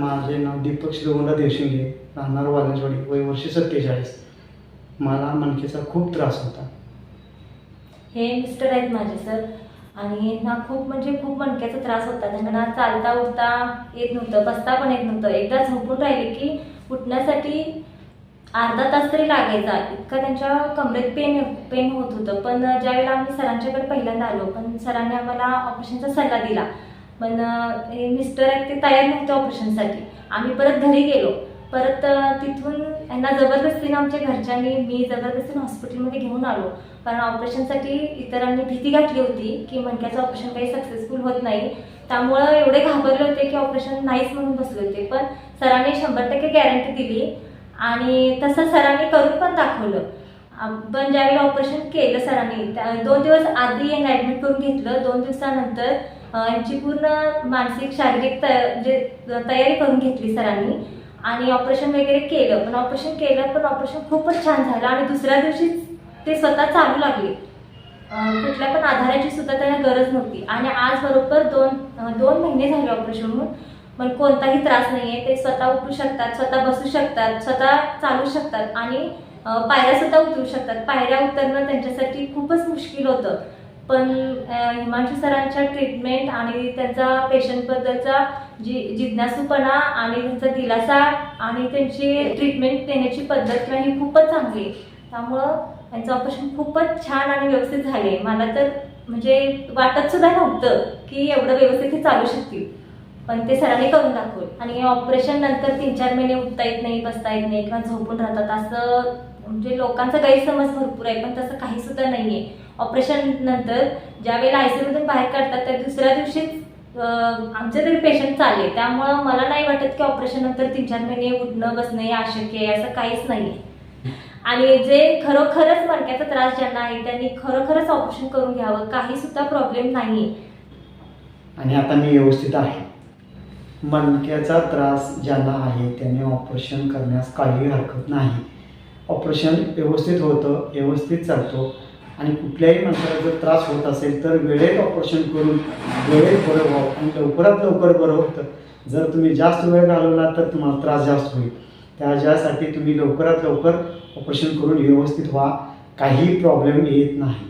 माझे नाव दीपक श्रीगोंडा देवशिंगे राहणार वालंजवाडी वय वर्ष सत्तेचाळीस. मला मनकेचा खूप त्रास होता. हे मिस्टर आहेत माझे सर. आणि ना खूप म्हणजे खूप मणक्याचा त्रास होता. त्यांना चालता उठता येत नव्हतं बसता पण येत नव्हतं. एकदा झोपून राहिले की उठण्यासाठी अर्धा तास तरी लागायचा. इतका त्यांच्या कमरेत पेन पेन होत होतं. पण ज्यावेळेला आम्ही सरांच्याकडे पहिल्यांदा आलो पण सरांनी आम्हाला ऑपरेशनचा सल्ला दिला. पण हे मिस्टर आहेत ते तयार नव्हते ऑपरेशनसाठी. आम्ही परत घरी गेलो. परत तिथून यांना जबरदस्तीनं आमच्या घरच्यांनी मी जबरदस्तीनं हॉस्पिटलमध्ये घेऊन आलो. कारण ऑपरेशनसाठी इतरांनी भीती घातली होती की मणक्याचं ऑपरेशन काही सक्सेसफुल होत नाही. त्यामुळं एवढे घाबरले होते की ऑपरेशन नाहीच म्हणून बसले होते. पण सरांनी शंभर टक्के गॅरंटी दिली आणि तसं सरांनी करून पण दाखवलं. पण ज्यावेळी ऑपरेशन केलं सरांनी त्या- दोन दिवस आधी यांना ॲडमिट करून घेतलं. दोन दिवसानंतर यांची पूर्ण मानसिक शारीरिक त म्हणजे तयारी करून घेतली सरांनी. आणि ऑपरेशन वगैरे केलं. पण ऑपरेशन केलं पण ऑपरेशन खूपच छान झालं. आणि दुसऱ्या दिवशीच ते स्वतः चालू लागले. कुठल्या पण आधाराची सुद्धा त्यांना गरज नव्हती. आणि आज बरोबर दोन दोन महिने झाले ऑपरेशन होऊन. पण कोणताही त्रास नाहीये. ते स्वतः उठू शकतात स्वतः बसू शकतात स्वतः चालू शकतात. आणि पायऱ्यासुद्धा पायऱ्या सुद्धा उतरू शकतात. पायऱ्या उतरणं त्यांच्यासाठी खूपच मुश्किल होतं. पण हिमांशू सरांच्या ट्रीटमेंट आणि त्यांचा पेशंटबद्दलचा जी जिज्ञासूपणा आणि त्यांचा दिलासा आणि त्यांची ट्रीटमेंट देण्याची पद्धत किंवा ही खूपच चांगली. आहे. त्यामुळं त्यांचं ऑपरेशन खूपच छान आणि व्यवस्थित झाले. मला तर म्हणजे वाटत सुद्धा नव्हतं की एवढं व्यवस्थित हे चालू शकतील. पण ते सरांनी करून दाखवलं. आणि ऑपरेशन नंतर तीन चार महिने उठता येत नाही बसता येत नाही किंवा झोपून राहतात. असं म्हणजे लोकांचा गैरसमज भरपूर आहे पण तसं काही सुद्धा नाहीये. ऑपरेशन नंतर ज्या वेळेला बाहेर काढतात त्या दुसऱ्या दिवशीच आमचे तरी पेशंट चालले. त्यामुळं मला नाही वाटत की ऑपरेशन नंतर तीन चार महिने उठणं बसणं हे अशक्य आहे असं काहीच नाही आणि जे खरोखरच मणक्याचा त्रास ज्यांना आहे त्यांनी खरोखरच ऑपरेशन करून घ्यावं काही सुद्धा प्रॉब्लेम नाही आणि आता मी व्यवस्थित आहे. मणक्याचा त्रास ज्यांना आहे त्याने ऑपरेशन करण्यास काही हरकत नाही. ऑपरेशन व्यवस्थित होतं व्यवस्थित चालतो. आणि कुठल्याही माणसाला जर त्रास होत असेल तर वेळेत ऑपरेशन करून वेळेत बरं व्हावं आणि लवकरात लवकर बरं होतं. जर तुम्ही जास्त वेळ घालवला तर तुम्हाला त्रास जास्त होईल. त्याच्यासाठी तुम्ही लवकरात लवकर ऑपरेशन करून व्यवस्थित व्हा. काही प्रॉब्लेम येत नाही.